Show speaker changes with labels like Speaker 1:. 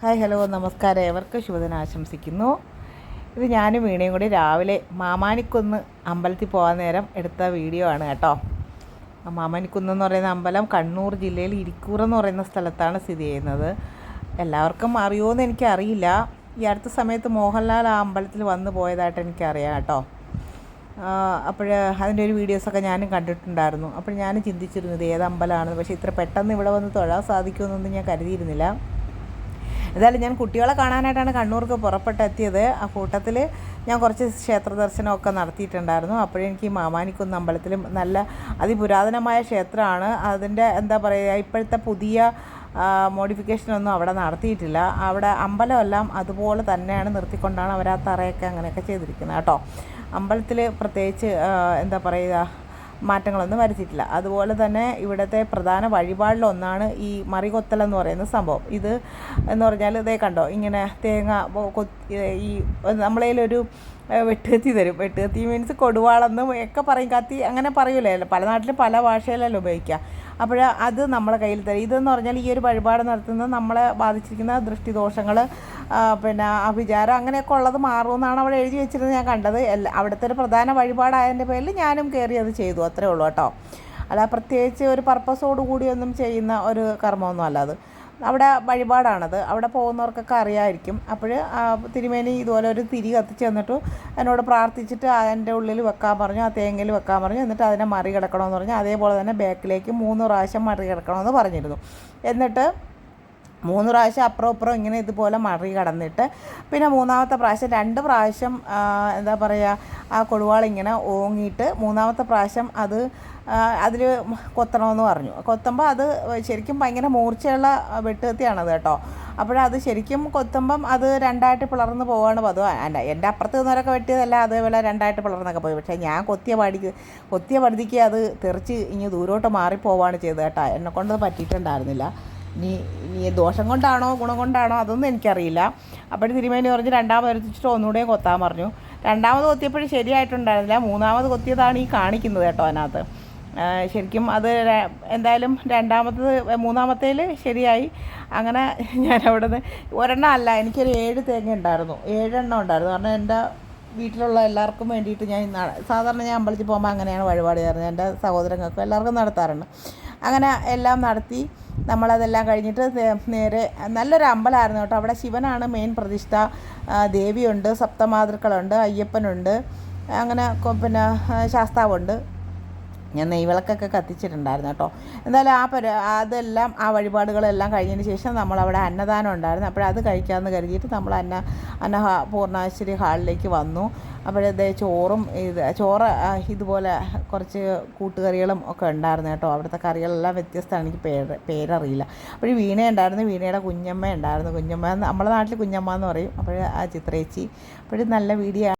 Speaker 1: Hi hello നമസ്കാരം. ഏവർക്കും ശുഭദിനം ആശംസിക്കുന്നു. ഇത് ഞാനും വീണയും കൂടി രാവിലെ മാമാനിക്കുന്ന് അമ്പലത്തിൽ പോകാൻ നേരം എടുത്ത വീഡിയോ ആണ് കേട്ടോ. മാമാനിക്കുന്ന് എന്ന് പറയുന്ന അമ്പലം കണ്ണൂർ ജില്ലയിൽ ഇരിക്കൂർ എന്ന് പറയുന്ന സ്ഥലത്താണ് സ്ഥിതി ചെയ്യുന്നത്. എല്ലാവർക്കും അറിയുമോയെന്ന് എനിക്കറിയില്ല. ഈ അടുത്ത സമയത്ത് മോഹൻലാൽ ആ അമ്പലത്തിൽ വന്നു പോയതായിട്ട് എനിക്കറിയാം കേട്ടോ. അപ്പോൾ അതിന്റെ ഒരു വീഡിയോസൊക്കെ ഞാനും കണ്ടിട്ടുണ്ടായിരുന്നു. അപ്പോൾ ഞാനും ചിന്തിച്ചിരുന്നു ഇത് ഏത് അമ്പലമാണെന്ന്. പക്ഷേ ഇത്ര പെട്ടെന്ന് ഇവിടെ വന്ന് തൊഴാൻ സാധിക്കുമെന്നൊന്നും ഞാൻ കരുതിയിരുന്നില്ല. എന്തായാലും ഞാൻ കുട്ടികളെ കാണാനായിട്ടാണ് കണ്ണൂർക്ക് പുറപ്പെട്ടെത്തിയത്. ആ കൂട്ടത്തിൽ ഞാൻ കുറച്ച് ക്ഷേത്ര ദർശനമൊക്കെ നടത്തിയിട്ടുണ്ടായിരുന്നു. അപ്പോഴെനിക്ക് ഈ മാമാനിക്കുന്ന് അമ്പലത്തിലും നല്ല അതിപുരാതനമായ ക്ഷേത്രമാണ്. അതിന്റെ എന്താ പറയുക ഇപ്പോഴത്തെ പുതിയ മോഡിഫിക്കേഷനൊന്നും അവിടെ നടത്തിയിട്ടില്ല. അവിടെ അമ്പലമെല്ലാം അതുപോലെ തന്നെയാണ് നിർത്തിക്കൊണ്ടാണ് അവർ ആ തറയൊക്കെ അങ്ങനെയൊക്കെ ചെയ്തിരിക്കുന്നത് കേട്ടോ. അമ്പലത്തിൽ പ്രത്യേകിച്ച് എന്താ പറയുക മാറ്റങ്ങളൊന്നും വരുത്തിയിട്ടില്ല. അതുപോലെ തന്നെ ഇവിടുത്തെ പ്രധാന വഴിപാടിലൊന്നാണ് ഈ മറികൊത്തൽ എന്ന് പറയുന്ന സംഭവം. ഇത് എന്ന് പറഞ്ഞാൽ ഇതേ കണ്ടോ? ഇങ്ങനെ തേങ്ങ ഈ നമ്മളതിലൊരു വെട്ടുകത്തി തരും. വെട്ടുകത്തി മീൻസ് കൊടുവാളെന്നും ഒക്കെ പറയും. കത്തി അങ്ങനെ പറയൂലേ പല നാട്ടിലും പല ഭാഷയിലല്ലോ ഉപയോഗിക്കുക. അപ്പോൾ അത് നമ്മളെ കയ്യിൽ തരും. ഇതെന്ന് പറഞ്ഞാൽ ഈ ഒരു വഴിപാട് നടത്തുന്നത് നമ്മളെ ബാധിച്ചിരിക്കുന്ന ദൃഷ്ടിദോഷങ്ങൾ പിന്നെ അഭിചാരം അങ്ങനെയൊക്കെ ഉള്ളത് മാറുമെന്നാണ് അവിടെ എഴുതി വെച്ചിരുന്നത്. ഞാൻ കണ്ടത് എല്ലാ അവിടുത്തെ ഒരു പ്രധാന വഴിപാടായതിന്റെ പേരിൽ ഞാനും കയറി അത് ചെയ്തു. അത്രേ ഉള്ളൂ കേട്ടോ. അല്ല പ്രത്യേകിച്ച് ഒരു പർപ്പസോട് കൂടിയൊന്നും ചെയ്യുന്ന ഒരു കർമ്മമൊന്നും അല്ല അത്. അവിടെ വഴിപാടാണത്. അവിടെ പോകുന്നവർക്കൊക്കെ അറിയാമായിരിക്കും അപ്പോൾ തിരുമേനി ഇതുപോലെ ഒരു തിരി കത്തിച്ച് തന്നിട്ട് എന്നോട് പ്രാർത്ഥിച്ചിട്ട് അതിന്റെ ഉള്ളിൽ വെക്കാൻ പറഞ്ഞു ആ തേങ്ങയിൽ വെക്കാൻ പറഞ്ഞു. എന്നിട്ട് അതിനെ മറികടക്കണമെന്ന് പറഞ്ഞു. അതേപോലെ തന്നെ ബാക്കിലേക്ക് മൂന്ന് പ്രാവശ്യം മറികടക്കണമെന്ന് പറഞ്ഞിരുന്നു. എന്നിട്ട് മൂന്ന് പ്രാവശ്യം അപ്പുറം ഇപ്പുറം ഇങ്ങനെ ഇതുപോലെ മറി കടന്നിട്ട് പിന്നെ മൂന്നാമത്തെ പ്രാവശ്യം രണ്ട് പ്രാവശ്യം എന്താ പറയുക ആ കൊടുവാളിങ്ങനെ ഓങ്ങിയിട്ട് മൂന്നാമത്തെ പ്രാവശ്യം അത് അതിൽ കൊത്തണമെന്ന് പറഞ്ഞു. കൊത്തുമ്പോൾ അത് ശരിക്കും ഭയങ്കര മൂർച്ചയുള്ള വെട്ടുകത്തിയാണത് കേട്ടോ. അപ്പോഴത് ശരിക്കും കൊത്തുമ്പം അത് രണ്ടായിട്ട് പിളർന്ന് പോവാണ് പതിവ്. അല്ല എന്റെ അപ്പുറത്ത് നിന്നവരൊക്കെ വെട്ടിയതല്ല അതേപോലെ രണ്ടായിട്ട് പിളർന്നൊക്കെ പോയി. പക്ഷേ ഞാൻ കൊത്തിയ പാടിക്ക് കൊത്തിയ പടുതിക്ക് അത് തെറിച്ച് ഇനി ദൂരോട്ട് മാറിപ്പോവാണ് ചെയ്തത് കേട്ടോ. എന്നെ കൊണ്ടത് പറ്റിയിട്ടുണ്ടായിരുന്നില്ല. ഇനി ഇനി ദോഷം കൊണ്ടാണോ ഗുണം കൊണ്ടാണോ അതൊന്നും എനിക്കറിയില്ല. അപ്പോൾ തിരുമേനി പറഞ്ഞ് രണ്ടാമത് വരുത്തിച്ചിട്ട് ഒന്നുകൂടെ കൊത്താൻ പറഞ്ഞു. രണ്ടാമത് കൊത്തിയപ്പോഴും ശരിയായിട്ടുണ്ടായിരുന്നില്ല. മൂന്നാമത് കൊത്തിയതാണ് ഈ കാണിക്കുന്നത് കേട്ടോ അതിനകത്ത്. ശരിക്കും അത് എന്തായാലും രണ്ടാമത്തത് മൂന്നാമത്തേൽ ശരിയായി. അങ്ങനെ ഞാൻ അവിടുന്ന് ഒരെണ്ണം അല്ല എനിക്കൊരു ഏഴ് തേങ്ങ ഉണ്ടായിരുന്നു. ഏഴെണ്ണം ഉണ്ടായിരുന്നു. കാരണം എന്റെ വീട്ടിലുള്ള എല്ലാവർക്കും വേണ്ടിയിട്ട് ഞാൻ സാധാരണ ഞാൻ അമ്പലത്തിൽ പോകുമ്പോൾ അങ്ങനെയാണ് വഴിപാട് ചെയ്യാറ്. എന്റെ സഹോദരങ്ങൾക്കും എല്ലാവർക്കും നടത്താറുണ്ട്. അങ്ങനെ എല്ലാം നടത്തി നമ്മളതെല്ലാം കഴിഞ്ഞിട്ട് നേരെ നല്ലൊരു അമ്പലമായിരുന്നു കേട്ടോ. അവിടെ ശിവനാണ് മെയിൻ പ്രതിഷ്ഠ. ദേവിയുണ്ട് സപ്തമാതൃക്കളുണ്ട് അയ്യപ്പനുണ്ട്. അങ്ങനെ പിന്നെ ശാസ്താവുണ്ട്. ഞാൻ നെയ്വിളക്കൊക്കെ കത്തിച്ചിട്ടുണ്ടായിരുന്നു കേട്ടോ. എന്തായാലും ആ പര അതെല്ലാം ആ വഴിപാടുകളെല്ലാം കഴിഞ്ഞതിന് ശേഷം നമ്മളവിടെ അന്നദാനം ഉണ്ടായിരുന്നു. അപ്പോഴത് കഴിക്കാമെന്ന് കരുതിയിട്ട് നമ്മൾ അന്ന അന്ന പൂർണാശ്വരി ഹാളിലേക്ക് വന്നു. അപ്പോഴത് ചോറും ഇത് ചോറ് ഇതുപോലെ കുറച്ച് കൂട്ടുകറികളും ഒക്കെ ഉണ്ടായിരുന്നു കേട്ടോ. അവിടുത്തെ കറികളെല്ലാം വ്യത്യസ്തമാണ്. എനിക്ക് പേര് പേരറിയില്ല. അപ്പോൾ വീണ ഉണ്ടായിരുന്നു. വീണയുടെ കുഞ്ഞമ്മ ഉണ്ടായിരുന്നു. കുഞ്ഞമ്മ നമ്മുടെ നാട്ടിൽ കുഞ്ഞമ്മ എന്ന് പറയും. അപ്പോൾ ആ ചിത്രേച്ചി അപ്പോഴും നല്ല വീഡിയോ